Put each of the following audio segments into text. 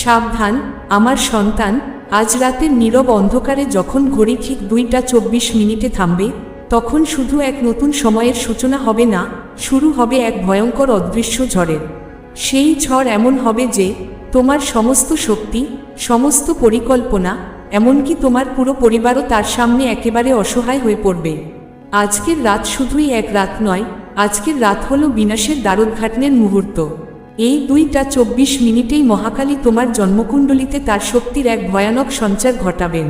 সাবধান, আমার সন্তান, আজ রাতের নীরব অন্ধকারে যখন ঘড়ি ঠিক দুইটা চব্বিশ মিনিটে থামবে, তখন শুধু এক নতুন সময়ের সূচনা হবে না, শুরু হবে এক ভয়ঙ্কর অদৃশ্য ঝড়ের। সেই ঝড় এমন হবে যে, তোমার সমস্ত শক্তি, সমস্ত পরিকল্পনা, এমনকি তোমার পুরো পরিবারও তার সামনে একেবারে অসহায় হয়ে পড়বে। আজকের রাত শুধুই এক রাত নয়, আজকের রাত হলো বিনাশের দ্বারোদ্ঘাটনের মুহূর্ত। এই দুইটা চব্বিশ মিনিটেই মহাকালী তোমার জন্মকুণ্ডলিতে তার শক্তির এক ভয়ানক সঞ্চার ঘটাবেন।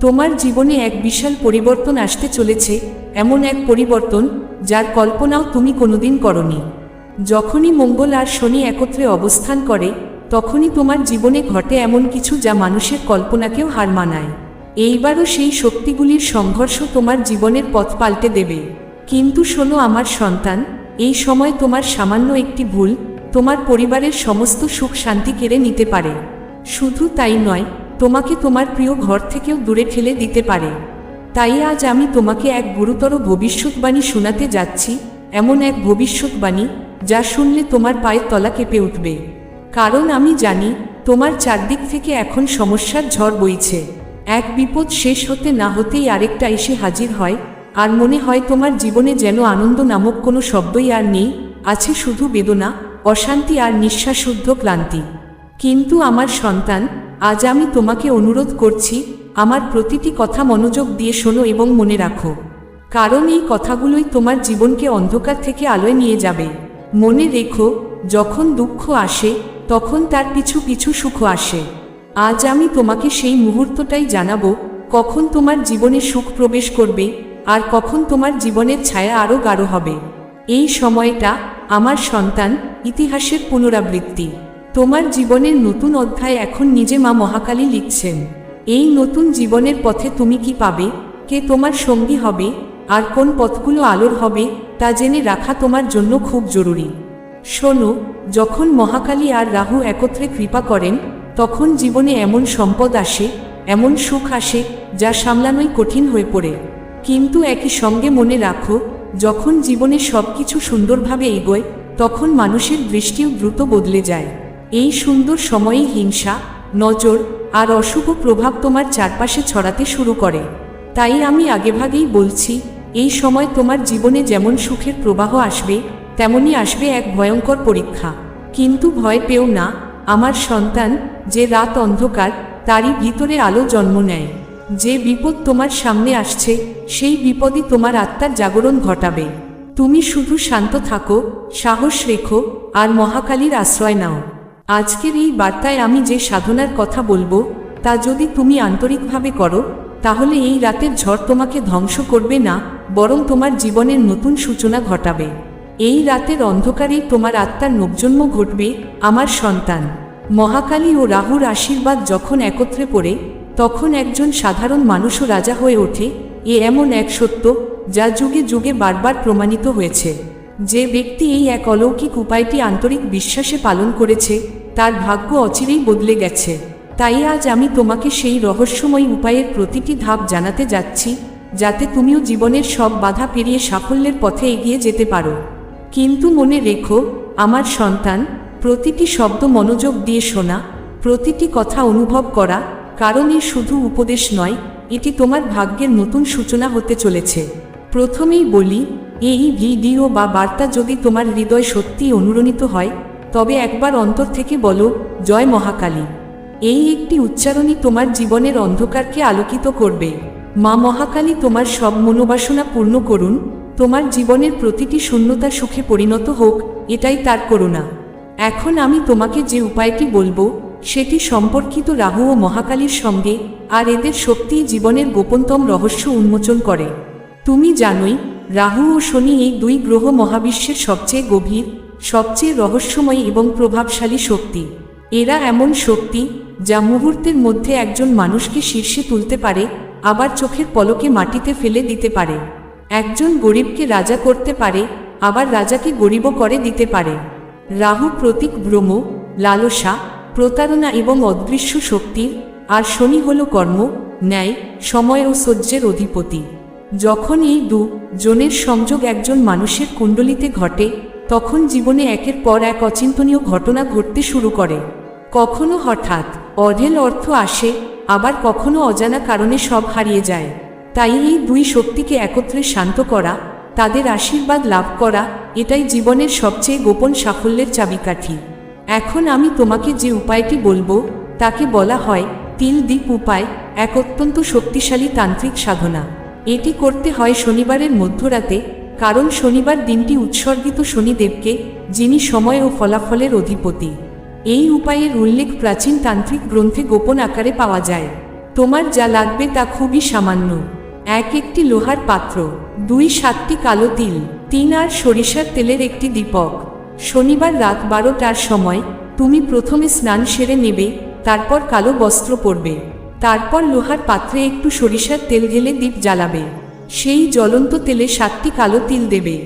তোমার জীবনে এক বিশাল পরিবর্তন আসতে চলেছে, এমন এক পরিবর্তন, যার কল্পনাও তুমি কোনোদিন করনি। যখনই মঙ্গল আর শনি একত্রে অবস্থান করে, তখনই তোমার জীবনে ঘটে এমন কিছু যা মানুষের কল্পনাকেও হার মানায়। এইবারও সেই শক্তিগুলির সংঘর্ষ তোমার জীবনের পথ পাল্টে দেবে। কিন্তু শোনো আমার সন্তান, এই সময় তোমার সামান্য একটি ভুল তোমার পরিবারের সমস্ত সুখ শান্তি কেড়ে নিতে পারে। শুধু তাই নয়, তোমাকে তোমার প্রিয় ঘর থেকেও দূরে ঠেলে দিতে পারে। তাই আজ আমি তোমাকে এক গুরুতর ভবিষ্যৎবাণী শোনাতে যাচ্ছি, এমন এক ভবিষ্যৎবাণী যা শুনলে তোমার পায়ের তলা কেঁপে উঠবে। কারণ আমি জানি, তোমার চারদিক থেকে এখন সমস্যার ঝড় বইছে। এক বিপদ শেষ হতে না হতেই আরেকটা এসে হাজির হয়, আর মনে হয় তোমার জীবনে যেন আনন্দ নামক কোনো শব্দই আর নেই, আছে শুধু বেদনা অশান্তি আর নিঃশ্বাসুদ্ধ ক্লান্তি। কিন্তু আমার সন্তান, আজ আমি তোমাকে অনুরোধ করছি, আমার প্রতিটি কথা মনোযোগ দিয়ে শোনো এবং মনে রাখো। কারণ এই কথাগুলোই তোমার জীবনকে অন্ধকার থেকে আলোয় নিয়ে যাবে। মনে রেখো, যখন দুঃখ আসে, তখন তার পিছু পিছু সুখ আসে। আজ আমি তোমাকে সেই মুহূর্তটাই জানাব, কখন তোমার জীবনে সুখ প্রবেশ করবে, আর কখন তোমার জীবনের ছায়া আরও গাঢ় হবে। এই সময়টা আমার সন্তান ইতিহাসের পুনরাবৃত্তি। তোমার জীবনের নতুন অধ্যায় এখন নিজে মা মহাকালী লিখছেন। এই নতুন জীবনের পথে তুমি কি পাবে? কে তোমার সঙ্গী হবে? আর কোন পথগুলো আলোর হবে? তা জেনে রাখা তোমার জন্য খুব জরুরি। শোনো, যখন মহাকালী আর রাহু একত্রে কৃপা করেন, তখন জীবনে এমন সম্পদ আসে, এমন সুখ আসে, যা সামলানোই কঠিন হয়ে পড়ে। কিন্তু একই সঙ্গে মনে রাখো যখন জীবনে সব কিছু সুন্দরভাবে এগোয়, তখন মানুষের দৃষ্টিও দ্রুত বদলে যায়। এই সুন্দর সময়েই হিংসা, নজর আর অশুভ প্রভাব তোমার চারপাশে ছড়াতে শুরু করে। তাই আমি আগেভাগেই বলছি, এই সময় তোমার জীবনে যেমন সুখের প্রবাহ আসবে, তেমনি আসবে এক ভয়ঙ্কর পরীক্ষা। কিন্তু ভয় পেও না, আমার সন্তান যে রাত অন্ধকার, তারই ভিতরে আলো জন্ম নেয়। যে বিপদ তোমার সামনে আসছে, সেই বিপদই তোমার আত্মার জাগরণ ঘটাবে। তুমি শুধু শান্ত থাকো, সাহস রেখো, আর মহাকালীর আশ্রয় নাও। আজকের এই বার্তায় আমি যে সাধনার কথা বলব, তা যদি তুমি আন্তরিকভাবে করো, তাহলে এই রাতের ঝড় তোমাকে ধ্বংস করবে না, বরং তোমার জীবনের নতুন সূচনা ঘটাবে। এই রাতের অন্ধকারেই তোমার আত্মার নবজন্ম ঘটবে, আমার সন্তান। মহাকালী ও রাহুর আশীর্বাদ যখন একত্রে পড়ে তখন একজন সাধারণ মানুষও রাজা হয়ে ওঠে। এ এমন এক সত্য, যা যুগে যুগে বারবার প্রমাণিত হয়েছে। যে ব্যক্তি এই এক অলৌকিক উপায়টি আন্তরিক বিশ্বাসে পালন করেছে, তার ভাগ্য অচিরেই বদলে গেছে। তাই আজ আমি তোমাকে সেই রহস্যময় উপায়ের প্রতিটি ধাপ জানাতে যাচ্ছি, যাতে তুমিও জীবনের সব বাধা পেরিয়ে সাফল্যের পথে এগিয়ে যেতে পারো। কিন্তু মনে রেখো, আমার সন্তান, প্রতিটি শব্দ মনোযোগ দিয়ে শোনা, প্রতিটি কথা অনুভব করা কারণ এ শুধু উপদেশ নয়, এটি তোমার ভাগ্যের নতুন সূচনা হতে চলেছে। প্রথমেই বলি, এই ভিডিও বা বার্তা যদি তোমার হৃদয় সত্যি অনুরণিত হয়, তবে একবার অন্তর থেকে বলো, জয় মহাকালী। এই একটি উচ্চারণই তোমার জীবনের অন্ধকারকে আলোকিত করবে। মা মহাকালী তোমার সব মনোবাসনা পূর্ণ করুন, তোমার জীবনের প্রতিটি শূন্যতা সুখে পরিণত হোক, এটাই তার করুণা। এখন আমি তোমাকে যে উপায়টি বলব সেটি সম্পর্কিত রাহু ও মহাকালীর সঙ্গে আর এদের শক্তি জীবনের গোপনতম রহস্য উন্মোচন করে। তুমি জানোই, রাহু ও শনি এই দুই গ্রহ মহাবিশ্বের সবচেয়ে গভীর, সবচেয়ে রহস্যময় এবং প্রভাবশালী শক্তি। এরা এমন শক্তি যা মুহূর্তের মধ্যে একজন মানুষকে শীর্ষে তুলতে পারে, আবার চোখের পলকে মাটিতে ফেলে দিতে পারে। একজন গরিবকে রাজা করতে পারে, আবার রাজাকে গরিবও করে দিতে পারে। রাহু প্রতীক ভ্রম লালসা প্রতারণা এবং অদৃশ্য শক্তির আর শনি হল কর্ম, ন্যায়, সময় ও সহ্যের অধিপতি। যখন এই দু জনের সংযোগ একজন মানুষের কুণ্ডলিতে ঘটে, তখন জীবনে একের পর এক অচিন্তনীয় ঘটনা ঘটতে শুরু করে। কখনো হঠাৎ অঢেল অর্থ আসে, আবার কখনো অজানা কারণে সব হারিয়ে যায়। তাই এই দুই শক্তিকে একত্রে শান্ত করা, তাদের আশীর্বাদ লাভ করা, এটাই জীবনের সবচেয়ে গোপন সাফল্যের চাবিকাঠি। এখন আমি তোমাকে যে উপায়টি বলব, তাকে বলা হয় তিল দ্বীপ উপায়, এক অত্যন্ত শক্তিশালী তান্ত্রিক সাধনা। এটি করতে হয় শনিবারের মধ্যরাতে, কারণ শনিবার দিনটি উৎসর্গিত শনিদেবকে, যিনি সময় ও ফলাফলের অধিপতি। এই উপায়ের উল্লেখ প্রাচীন তান্ত্রিক গ্রন্থে গোপন আকারে পাওয়া যায়। তোমার যা লাগবে তা খুবই সামান্য। এক একটি লোহার পাত্র, দুই সাতটি কালো তিল, তিন আর সরিষার তেলের একটি দীপক। শনিবার রাত বারোটার সময় তুমি প্রথমে স্নান সেরে নেবে, তারপর কালো বস্ত্র পরবে, তারপর লোহার পাত্রে একটু সরিষার তেল ঢেলে দ্বীপ জ্বালাবে। সেই জ্বলন্ত তেলে সাতটি কালো তিল দেবে।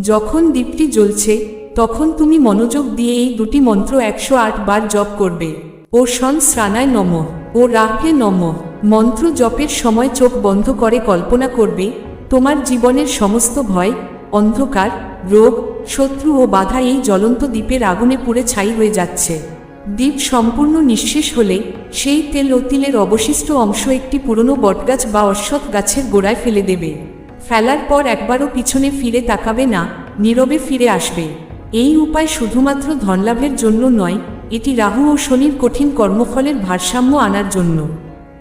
যখন দ্বীপটি জ্বলছে, তখন তুমি মনোযোগ দিয়ে এই দুটি মন্ত্র একশো আট বার জপ করবে। ও সন শ্রানায় নম, ও রাহকে নম, মন্ত্র জপের সময় চোখ বন্ধ করে কল্পনা করবে, তোমার জীবনের সমস্ত ভয়, অন্ধকার রোগ, শত্রু ও বাধা এই জ্বলন্ত দ্বীপের আগুনে পুড়ে ছাই হয়ে যাচ্ছে। দ্বীপ সম্পূর্ণ নিঃশেষ হলে সেই তেল ও তিলের অবশিষ্ট অংশ একটি পুরনো বটগাছ বা অশ্বত্থ গাছের গোড়ায় ফেলে দেবে। ফেলার পর একবারও পিছনে ফিরে তাকাবে না, নীরবে ফিরে আসবে। এই উপায় শুধুমাত্র ধনলাভের জন্য নয়, এটি রাহু ও শনির কঠিন কর্মফলের ভারসাম্য আনার জন্য।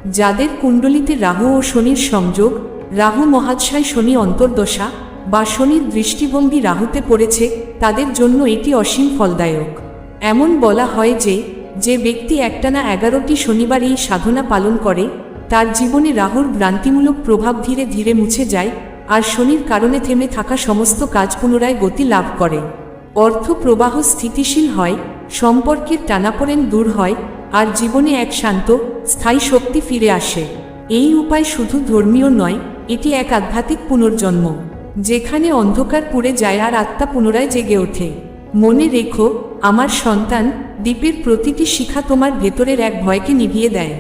যাদের কুণ্ডলিতে রাহু ও শনির সংযোগ, রাহু মহাৎসায় শনি অন্তর্দশা বা শনির দৃষ্টিভঙ্গি রাহুতে পড়েছে, তাদের জন্য এটি অসীম ফলদায়ক। এমন বলা হয় যে যে ব্যক্তি একটানা এগারোটি শনিবার এই সাধনা পালন করে, তার জীবনে রাহুর ভ্রান্তিমূলক প্রভাব ধীরে ধীরে মুছে যায়, আর শনির কারণে থেমে থাকা সমস্ত কাজ পুনরায় গতি লাভ করে। অর্থ প্রবাহ স্থিতিশীল হয় সম্পর্কের টানাপোড়েন দূর হয়, আর জীবনে এক শান্ত, স্থায়ী শক্তি ফিরে আসে। এই উপায় শুধু ধর্মীয় নয়, এটি এক আধ্যাত্মিক পুনর্জন্ম। যেখানে অন্ধকার পুড়ে যায় আর আত্মা পুনরায় জেগে ওঠে। মনে রেখো, আমার সন্তান দ্বীপের প্রতিটি শিখা তোমার ভেতরের এক ভয়কে নিভিয়ে দেয়।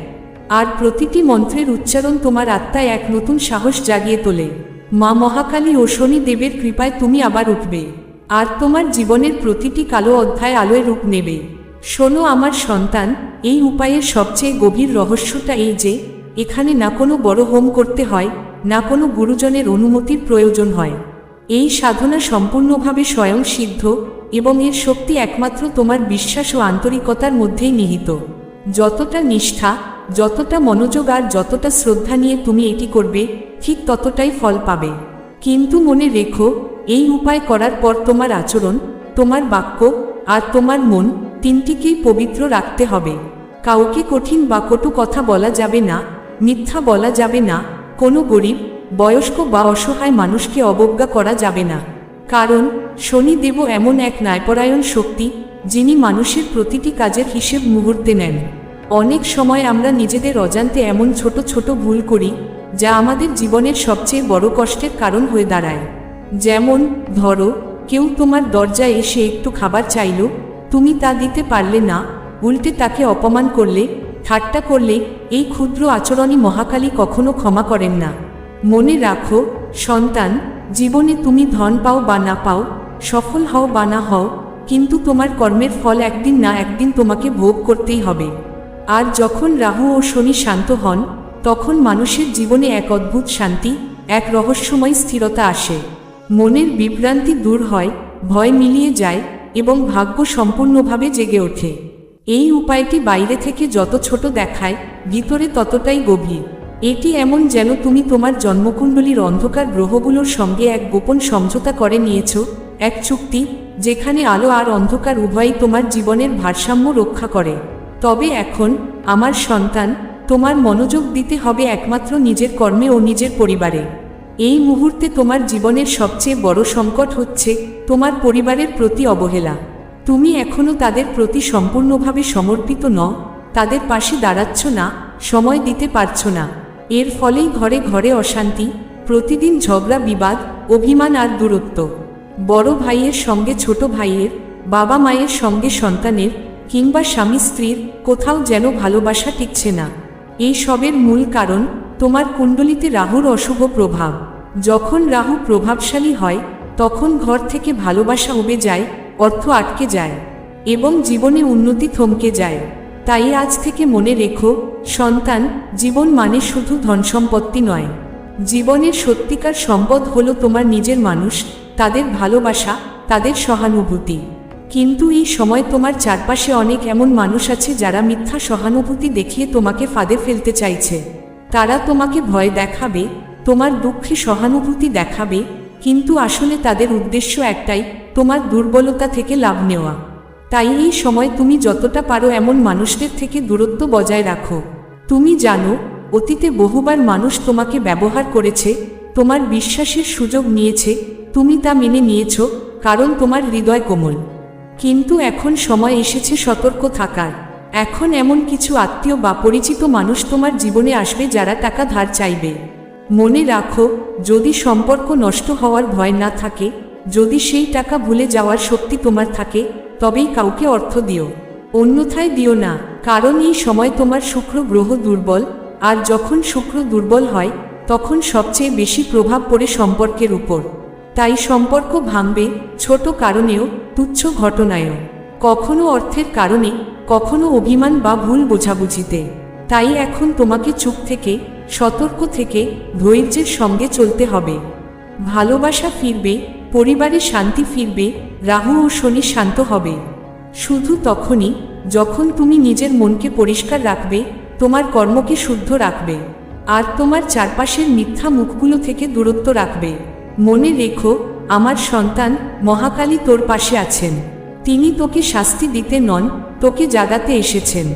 আর প্রতিটি মন্ত্রের উচ্চারণ তোমার আত্মায় এক নতুন সাহস জাগিয়ে তোলে। মা মহাকালী ও শনি দেবের কৃপায় তুমি আবার উঠবে। আর তোমার জীবনের প্রতিটি কালো অধ্যায় আলোয় রূপ নেবে। শোনো, আমার সন্তান, এই উপায়ের সবচেয়ে গভীর রহস্যটা এই যে এখানে না কোনো বড় হোম করতে হয়, না কোনো গুরুজনের অনুমতির প্রয়োজন হয়। এই সাধনা সম্পূর্ণভাবে স্বয়ং সিদ্ধ এবং এর শক্তি একমাত্র তোমার বিশ্বাস ও আন্তরিকতার মধ্যেই নিহিত। যতটা নিষ্ঠা, যতটা মনোযোগ আর যতটা শ্রদ্ধা নিয়ে তুমি এটি করবে, ঠিক ততটাই ফল পাবে। কিন্তু মনে রেখো, এই উপায় করার পর তোমার আচরণ, তোমার বাক্য আর তোমার মন তিনটিকেই পবিত্র রাখতে হবে। কাউকে কঠিন বা কটু কথা বলা যাবে না মিথ্যা বলা যাবে না, কোনো গরিব, বয়স্ক বা অসহায় মানুষকে অবজ্ঞা করা যাবে না। কারণ শনিদেব এমন এক ন্যায়পরায়ণ শক্তি, যিনি মানুষের প্রতিটি কাজের হিসেব মুহূর্তে নেন। অনেক সময় আমরা নিজেদের অজান্তে এমন ছোট ছোট ভুল করি, যা আমাদের জীবনের সবচেয়ে বড় কষ্টের কারণ হয়ে দাঁড়ায়। যেমন, ধরো, কেউ তোমার দরজায় এসে একটু খাবার চাইল, তুমি তা দিতে পারলে না, উল্টে তাকে অপমান করলে ঠাট্টা করলে এই ক্ষুদ্র আচরণই মহাকালী কখনো ক্ষমা করেন না। মনে রাখো, সন্তান, জীবনে তুমি ধন পাও বা না পাও, সফল হও বা না হও, কিন্তু তোমার কর্মের ফল একদিন না একদিন তোমাকে ভোগ করতেই হবে। আর যখন রাহু ও শনি শান্ত হন, তখন মানুষের জীবনে এক অদ্ভুত শান্তি, এক রহস্যময় স্থিরতা আসে। মনের বিভ্রান্তি দূর হয়, ভয় মিলিয়ে যায় এবং ভাগ্য সম্পূর্ণভাবে জেগে ওঠে। এই উপায়টি বাইরে থেকে যত ছোট দেখায়, ভিতরে ততটাই গভীর। এটি এমন যেন তুমি তোমার জন্মকুণ্ডলীর অন্ধকার গ্রহগুলোর সঙ্গে এক গোপন সমঝোতা করে নিয়েছ, এক চুক্তি, যেখানে আলো আর অন্ধকার উভয়ই তোমার জীবনের ভারসাম্য রক্ষা করে। তবে এখন, আমার সন্তান, তোমার মনোযোগ দিতে হবে একমাত্র নিজের কর্মে ও নিজের পরিবারে। এই মুহূর্তে তোমার জীবনের সবচেয়ে বড় সংকট হচ্ছে তোমার পরিবারের প্রতি অবহেলা। তুমি এখনও তাদের প্রতি সম্পূর্ণভাবে সমর্পিত ন তাদের পাশে দাঁড়াচ্ছ না, সময় দিতে পারছ না। এর ফলেই ঘরে ঘরে অশান্তি, প্রতিদিন ঝগড়া, বিবাদ, অভিমান আর দূরত্ব। বড় ভাইয়ের সঙ্গে ছোট ভাইয়ের, বাবা মায়ের সঙ্গে সন্তানের, কিংবা স্বামী স্ত্রীর কোথাও যেন ভালোবাসা টিকছে না। এই সবের মূল কারণ তোমার কুণ্ডলিতে রাহুর অশুভ প্রভাব। যখন রাহু প্রভাবশালী হয়, তখন ঘর থেকে ভালোবাসা উবে যায় অর্থ আটকে যায় এবং জীবনে উন্নতি থমকে যায়। তাই আজ থেকে মনে রেখো, সন্তান জীবন মানে শুধু ধন সম্পত্তি নয়। জীবনের সত্যিকার সম্পদ হলো তোমার নিজের মানুষ, তাদের ভালোবাসা, তাদের সহানুভূতি। কিন্তু এই সময় তোমার চারপাশে অনেক এমন মানুষ আছে যারা মিথ্যা সহানুভূতি দেখিয়ে তোমাকে ফাঁদে ফেলতে চাইছে। তারা তোমাকে ভয় দেখাবে, তোমার দুঃখে সহানুভূতি দেখাবে, কিন্তু আসলে তাদের উদ্দেশ্য একটাই তোমার দুর্বলতা থেকে লাভ নেওয়া। তাই এই সময় তুমি যতটা পারো এমন মানুষদের থেকে দূরত্ব বজায় রাখো। তুমি জানো, অতীতে বহুবার মানুষ তোমাকে ব্যবহার করেছে, তোমার বিশ্বাসের সুযোগ নিয়েছে, তুমি তা মেনে নিয়েছ, কারণ তোমার হৃদয় কোমল। কিন্তু এখন সময় এসেছে সতর্ক থাকার। এখন এমন কিছু আত্মীয় বা পরিচিত মানুষ তোমার জীবনে আসবে যারা টাকা ধার চাইবে। মনে রাখো, যদি সম্পর্ক নষ্ট হওয়ার ভয় না থাকে যদি সেই টাকা ভুলে যাওয়ার শক্তি তোমার থাকে, তবেই কাউকে অর্থ দিও। অন্যথায় দিও না, কারণ এই সময় তোমার শুক্র গ্রহ দুর্বল, আর যখন শুক্র দুর্বল হয়, তখন সবচেয়ে বেশি প্রভাব পড়ে সম্পর্কের উপর। তাই সম্পর্ক ভাঙবে, ছোট কারণেও, তুচ্ছ ঘটনায়ও। কখনো অর্থের কারণে, কখনো অভিমান বা ভুল বোঝাবুঝিতে। তাই এখন তোমাকে চুপ থেকে, সতর্ক থেকে, ধৈর্যের সঙ্গে চলতে হবে। ভালোবাসা ফিরবে পরিবারে শান্তি ফিরবে, রাহু ও শনি শান্ত হবে। শুধু তখনই, যখন তুমি নিজের মনকে পরিষ্কার রাখবে, তোমার কর্মকে শুদ্ধ রাখবে, আর তোমার চারপাশের মিথ্যা মুখগুলো থেকে দূরত্ব রাখবে। মনে রেখো, আমার সন্তান মহাকালী তোর পাশে আছেন। তিনি তোকে শাস্তি দিতে নন, তোকে জাগাতে এসেছেন।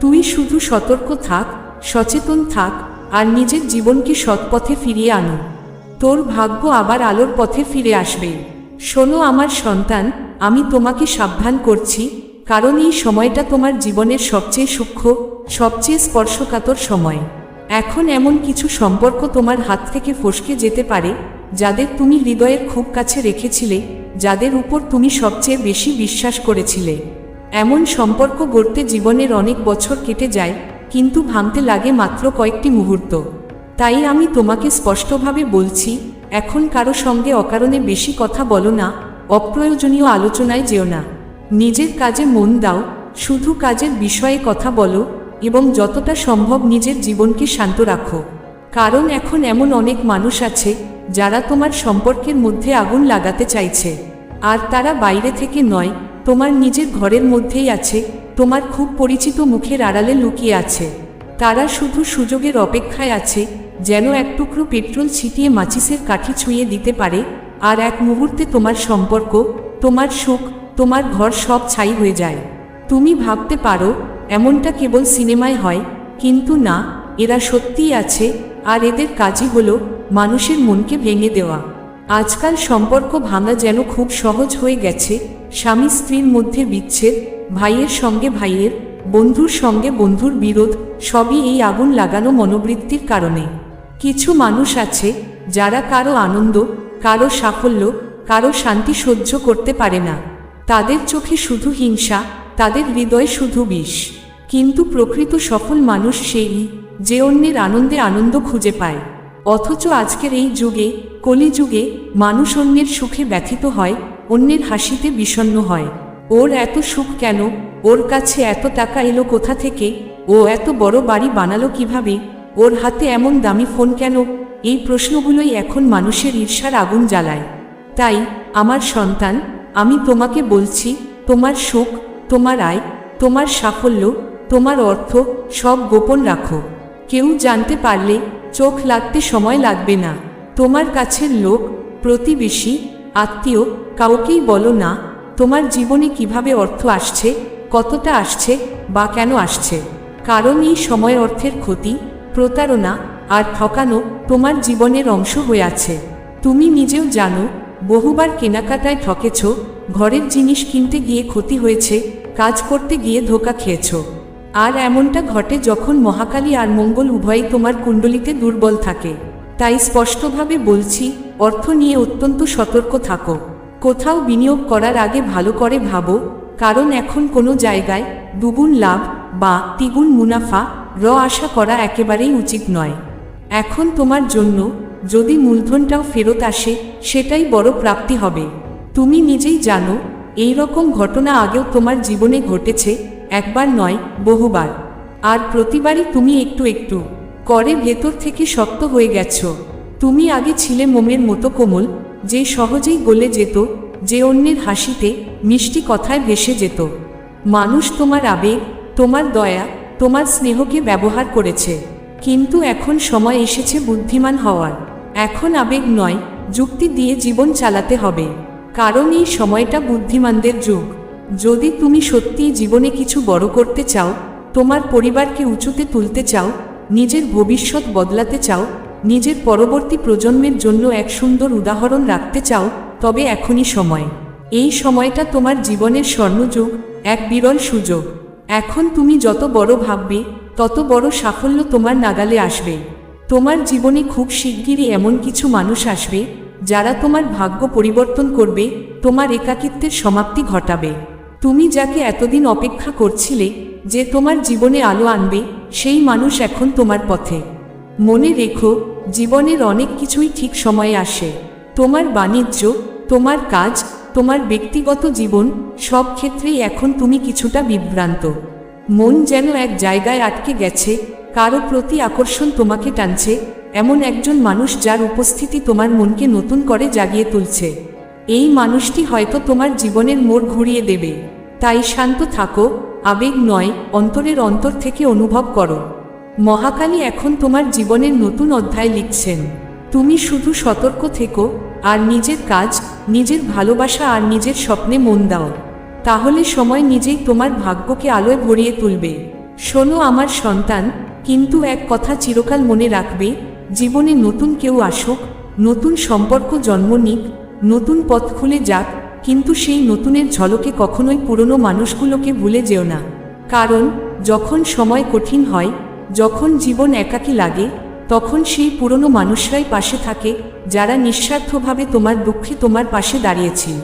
তুই শুধু সতর্ক থাক, সচেতন থাক, আর নিজের জীবনকে সৎপথে ফিরিয়ে আনো। তোর ভাগ্য আবার আলোর পথে ফিরে আসবে। শোনো আমার সন্তান, আমি তোমাকে সাবধান করছি, কারণ এই সময়টা তোমার জীবনের সবচেয়ে সূক্ষ্ম, সবচেয়ে স্পর্শকাতর সময়। এখন এমন কিছু সম্পর্ক তোমার হাত থেকে ফসকে যেতে পারে, যাদের তুমি হৃদয়ের খুব কাছে রেখেছিলে, যাদের উপর তুমি সবচেয়ে বেশি বিশ্বাস করেছিলে। এমন সম্পর্ক গড়তে জীবনের অনেক বছর কেটে যায়, কিন্তু ভাঙতে লাগে মাত্র কয়েকটি মুহূর্ত। তাই আমি তোমাকে স্পষ্টভাবে বলছি, এখন কারও সঙ্গে অকারণে বেশি কথা বলো না, অপ্রয়োজনীয় আলোচনায় যেও না। নিজের কাজে মন দাও, শুধু কাজের বিষয়ে কথা বলো, এবং যতটা সম্ভব নিজের জীবনকে শান্ত রাখো। কারণ এখন এমন অনেক মানুষ আছে, যারা তোমার সম্পর্কের মধ্যে আগুন লাগাতে চাইছে। আর তারা বাইরে থেকে নয়, তোমার নিজের ঘরের মধ্যেই আছে, তোমার খুব পরিচিত মুখের আড়ালে লুকিয়ে আছে। তারা শুধু সুযোগের অপেক্ষায় আছে যেন এক টুকরো পেট্রোল ছিটিয়ে মাচিসের কাঠি ছুঁয়ে দিতে পারে, আর এক মুহূর্তে তোমার সম্পর্ক, তোমার সুখ, তোমার ঘর সব ছাই হয়ে যায়। তুমি ভাবতে পারো, এমনটা কেবল সিনেমায় হয়, কিন্তু না, এরা সত্যিই আছে, আর এদের কাজই হলো মানুষের মনকে ভেঙে দেওয়া। আজকাল সম্পর্ক ভাঙা যেন খুব সহজ হয়ে গেছে, স্বামী স্ত্রীর মধ্যে বিচ্ছেদ, ভাইয়ের সঙ্গে ভাইয়ের, বন্ধুর সঙ্গে বন্ধুর বিরোধ, সবই এই আগুন লাগানো মনোবৃত্তির কারণে। কিছু মানুষ আছে যারা কারও আনন্দ, কারও সাফল্য, কারও শান্তি সহ্য করতে পারে না। তাদের চোখে শুধু হিংসা, তাদের হৃদয় শুধু বিষ। কিন্তু প্রকৃত সফল মানুষ সেই যে অন্যের আনন্দে আনন্দ খুঁজে পায়। অথচ আজকের এই যুগে, কলিযুগে, মানুষ অন্যের সুখে ব্যথিত হয়, অন্যের হাসিতে বিষণ্ণ হয়। ওর এত সুখ কেন? ওর কাছে এত টাকা এলো কোথা থেকে? ও এত বড় বাড়ি বানালো কীভাবে? ওর হাতে এমন দামি ফোন কেন? এই প্রশ্নগুলোই এখন মানুষের ঈর্ষার আগুন জ্বালায়। তাই, আমার সন্তান, আমি তোমাকে বলছি, তোমার সুখ, তোমার আয়, তোমার সাফল্য, তোমার অর্থ সব গোপন রাখো। কেউ জানতে পারলে চোখ লাগতে সময় লাগবে না। তোমার কাছের লোক, প্রতিবেশী, আত্মীয়, কাউকেই বলো না, তোমার জীবনে কীভাবে অর্থ আসছে, কতটা আসছে বা কেন আসছে। কারণ এই সময় অর্থের ক্ষতি প্রতারণা আর ঠকানো তোমার জীবনের অংশ হয়ে আছে। তুমি নিজেও জানো, বহুবার কেনাকাটায় ঠকেছ, ঘরের জিনিস কিনতে গিয়ে ক্ষতি হয়েছে, কাজ করতে গিয়ে ধোকা খেয়েছ। আর এমনটা ঘটে যখন মহাকালী আর মঙ্গল উভয়ই তোমার কুণ্ডলিতে দুর্বল থাকে। তাই স্পষ্টভাবে বলছি, অর্থ নিয়ে অত্যন্ত সতর্ক থাকো। কোথাও বিনিয়োগ করার আগে ভালো করে ভাবো, কারণ এখন কোনো জায়গায় দুগুণ লাভ বা তিগুণ মুনাফা র আশা করা একেবারেই উচিত নয়। এখন তোমার জন্য যদি মূলধনটাও ফেরত আসে, সেটাই বড় প্রাপ্তি হবে। তুমি নিজেই জানো, এই রকম ঘটনা আগেও তোমার জীবনে ঘটেছে, একবার নয়, বহুবার। আর প্রতিবারই তুমি একটু একটু করে ভেতর থেকে শক্ত হয়ে গেছ। তুমি আগে ছিলে মোমের মতো কোমল, যে সহজেই গলে যেত, যে অন্যের হাসিতে মিষ্টি কথায় ভেসে যেত। মানুষ তোমার আবেগ, তোমার দয়া তোমার স্নেহকে ব্যবহার করেছে। কিন্তু এখন সময় এসেছে বুদ্ধিমান হওয়ার। এখন আবেগ নয়, যুক্তি দিয়ে জীবন চালাতে হবে। কারণ এই সময়টা বুদ্ধিমানদের যুগ। যদি তুমি সত্যিই জীবনে কিছু বড় করতে চাও, তোমার পরিবারকে উঁচুতে তুলতে চাও, নিজের ভবিষ্যৎ বদলাতে চাও, নিজের পরবর্তী প্রজন্মের জন্য এক সুন্দর উদাহরণ রাখতে চাও, তবে এখনই সময়। এই সময়টা তোমার জীবনের স্বর্ণযুগ, এক বিরল সুযোগ। এখন তুমি যত বড় ভাববে, তত বড় সাফল্য তোমার নাগালে আসবে। তোমার জীবনে খুব শিগগিরই এমন কিছু মানুষ আসবে, যারা তোমার ভাগ্য পরিবর্তন করবে, তোমার একাকিত্বের সমাপ্তি ঘটাবে। তুমি যাকে এতদিন অপেক্ষা করছিলে, যে তোমার জীবনে আলো আনবে, সেই মানুষ এখন তোমার পথে। মনে রেখো, জীবনের অনেক কিছুই ঠিক সময়ে আসে। তোমার বাণিজ্য, তোমার কাজ তোমার ব্যক্তিগত জীবন, সব ক্ষেত্রেই এখন তুমি কিছুটা বিভ্রান্ত। মন যেন এক জায়গায় আটকে গেছে, কারও প্রতি আকর্ষণ তোমাকে টানছে, এমন একজন মানুষ যার উপস্থিতি তোমার মনকে নতুন করে জাগিয়ে তুলছে। এই মানুষটি হয়তো তোমার জীবনের মোড় ঘুরিয়ে দেবে। তাই শান্ত থাকো, আবেগ নয়, অন্তরের অন্তর থেকে অনুভব করো। মহাকালী এখন তোমার জীবনের নতুন অধ্যায় লিখছেন। তুমি শুধু সতর্ক থেকো, আর নিজের কাজ নিজের ভালোবাসা আর নিজের স্বপ্নে মন দাও। তাহলে সময় নিজেই তোমার ভাগ্যকে আলোয় ভরিয়ে তুলবে। শোনো আমার সন্তান, কিন্তু এক কথা চিরকাল মনে রাখবে, জীবনে নতুন কেউ আসুক, নতুন সম্পর্ক জন্ম নিক, নতুন পথ খুলে যাক, কিন্তু সেই নতুনের ঝলকে কখনোই পুরনো মানুষগুলোকে ভুলে যেও না। কারণ, যখন সময় কঠিন হয়, যখন জীবন একাকী লাগে তখন সেই পুরনো মানুষরাই পাশে থাকে, যারা নিঃস্বার্থভাবে তোমার দুঃখে তোমার পাশে দাঁড়িয়েছিল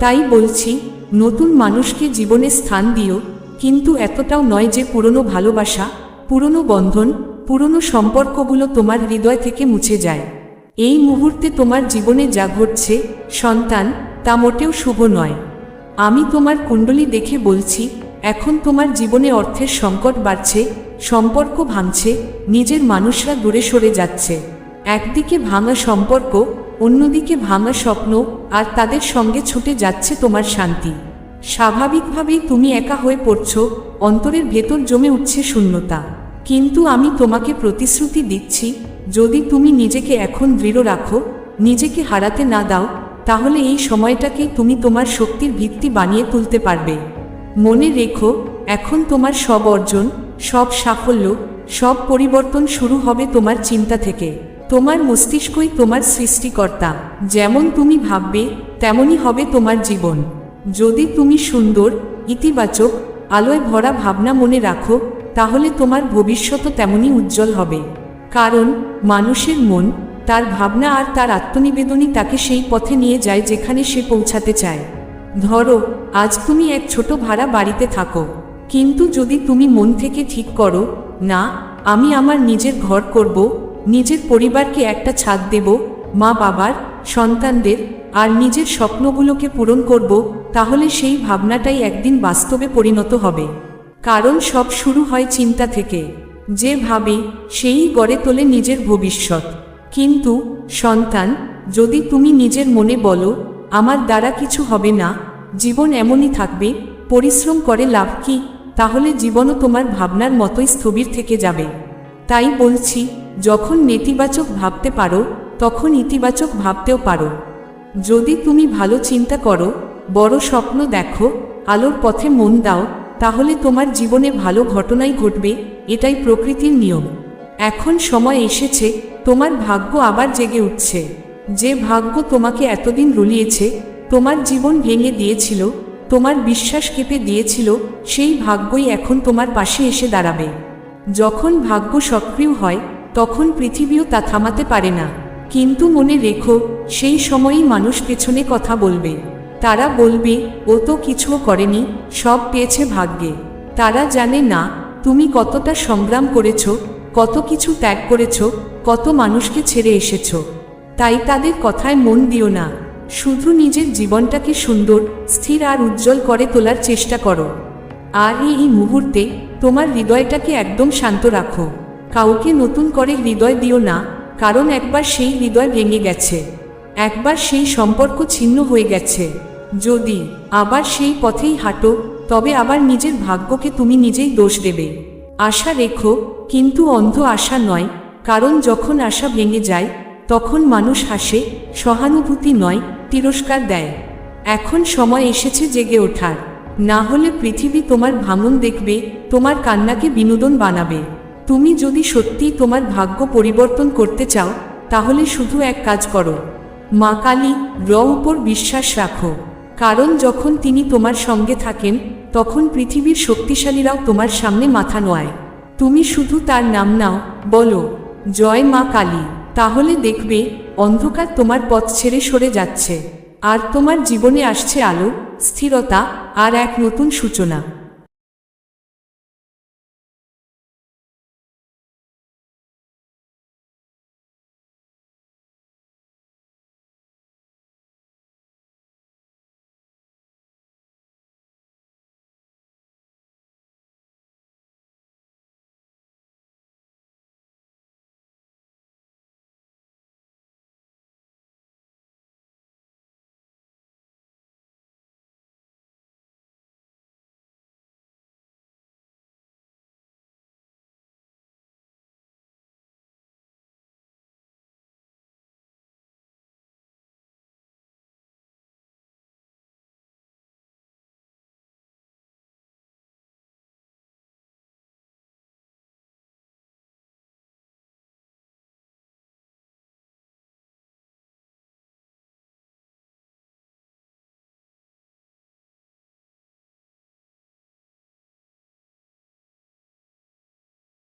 তাই বলছি, নতুন মানুষকে জীবনে স্থান দিও, কিন্তু এতটাও নয় যে পুরনো ভালোবাসা, পুরনো বন্ধন, পুরনো সম্পর্কগুলো তোমার হৃদয় থেকে মুছে যায়। এই মুহূর্তে তোমার জীবনে যা ঘটছে, সন্তান, তা মোটেও শুভ নয়। আমি তোমার কুণ্ডলী দেখে বলছি, এখন তোমার জীবনে অর্থের সংকট বাড়ছে সম্পর্ক ভাঙছে, নিজের মানুষরা দূরে সরে যাচ্ছে। একদিকে ভাঙা সম্পর্ক, অন্যদিকে ভাঙা স্বপ্ন, আর তাদের সঙ্গে ছুটে যাচ্ছে তোমার শান্তি। স্বাভাবিকভাবেই তুমি একা হয়ে পড়ছ, অন্তরের ভেতর জমে উঠছে শূন্যতা। কিন্তু আমি তোমাকে প্রতিশ্রুতি দিচ্ছি, যদি তুমি নিজেকে এখন দৃঢ় রাখো, নিজেকে হারাতে না দাও, তাহলে এই সময়টাকেই তুমি তোমার শক্তির ভিত্তি বানিয়ে তুলতে পারবে। মনে রেখো, এখন তোমার সব অর্জন সব সাফল্য, সব পরিবর্তন শুরু হবে তোমার চিন্তা থেকে। তোমার মস্তিষ্কই তোমার সৃষ্টিকর্তা। যেমন তুমি ভাববে, তেমনই হবে তোমার জীবন। যদি তুমি সুন্দর, ইতিবাচক, আলোয় ভরা ভাবনা মনে রাখো, তাহলে তোমার ভবিষ্যৎও তেমনই উজ্জ্বল হবে। কারণ, মানুষের মন, তার ভাবনা আর তার আত্মনিবেদনই তাকে সেই পথে নিয়ে যায় যেখানে সে পৌঁছাতে চায়। ধরো, আজ তুমি এক ছোট ভাড়া বাড়িতে থাকো। কিন্তু যদি তুমি মন থেকে ঠিক করো, না, আমি আমার নিজের ঘর করব, নিজের পরিবারকে একটা ছাদ দেব, মা বাবার, সন্তানদের, আর নিজের স্বপ্নগুলোকে পূরণ করব, তাহলে সেই ভাবনাটাই একদিন বাস্তবে পরিণত হবে। কারণ সব শুরু হয় চিন্তা থেকে। যে ভাবে, সেই গড়ে তোলে নিজের ভবিষ্যৎ। কিন্তু, সন্তান, যদি তুমি নিজের মনে বলো, আমার দ্বারা কিছু হবে না, জীবন এমনই থাকবে, পরিশ্রম করে লাভ কি? তাহলে জীবনও তোমার ভাবনার মতোই স্থবির থেকে যাবে। তাই বলছি, যখন নেতিবাচক ভাবতে পারো, তখন ইতিবাচক ভাবতেও পারো। যদি তুমি ভালো চিন্তা করো, বড় স্বপ্ন দেখো, আলোর পথে মন দাও, তাহলে তোমার জীবনে ভালো ঘটনাই ঘটবে, এটাই প্রকৃতির নিয়ম। এখন সময় এসেছে, তোমার ভাগ্য আবার জেগে উঠছে। যে ভাগ্য তোমাকে এতদিন রুলিয়েছে, তোমার জীবন ভেঙে দিয়েছিল তোমার বিশ্বাস কেঁপে দিয়েছিল, সেই ভাগ্যই এখন তোমার পাশে এসে দাঁড়াবে। যখন ভাগ্য সক্রিয় হয়, তখন পৃথিবীও তা থামাতে পারে না। কিন্তু মনে রেখো, সেই সময়ই মানুষ পেছনে কথা বলবে। তারা বলবে, ও তো কিছুও করেনি, সব পেয়েছে ভাগ্যে। তারা জানে না, তুমি কতটা সংগ্রাম করেছ, কত কিছু ত্যাগ করেছ, কত মানুষকে ছেড়ে এসেছ। তাই তাদের কথায় মন দিও না। শুধু নিজের জীবনটাকে সুন্দর, স্থির আর উজ্জ্বল করে তোলার চেষ্টা করো। আর এই মুহূর্তে তোমার হৃদয়টাকে একদম শান্ত রাখো। কাউকে নতুন করে হৃদয় দিও না, কারণ একবার সেই হৃদয় ভেঙে গেছে। একবার সেই সম্পর্ক ছিন্ন হয়ে গেছে। যদি আবার সেই পথেই হাঁটো, তবে আবার নিজের ভাগ্যকে তুমি নিজেই দোষ দেবে। আশা রেখো, কিন্তু অন্ধ আশা নয়, কারণ যখন আশা ভেঙে যায়, তখন মানুষ হাসে, সহানুভূতি নয় তিরস্কার দেয়। এখন সময় এসেছে জেগে ওঠার। না হলে পৃথিবী তোমার ভাঙন দেখবে, তোমার কান্নাকে বিনোদন বানাবে। তুমি যদি সত্যিই তোমার ভাগ্য পরিবর্তন করতে চাও, তাহলে শুধু এক কাজ করো। মা কালী, র উপর বিশ্বাস রাখো। কারণ যখন তিনি তোমার সঙ্গে থাকেন, তখন পৃথিবীর শক্তিশালীরাও তোমার সামনে মাথা নোয়ায়। তুমি শুধু তার নাম নাও, বলো, জয় মা কালী। তাহলে দেখবে অন্ধকার তোমার পথ ছেড়ে সরে যাচ্ছে, আর তোমার জীবনে আসছে আলো, স্থিরতা, আর এক নতুন সূচনা।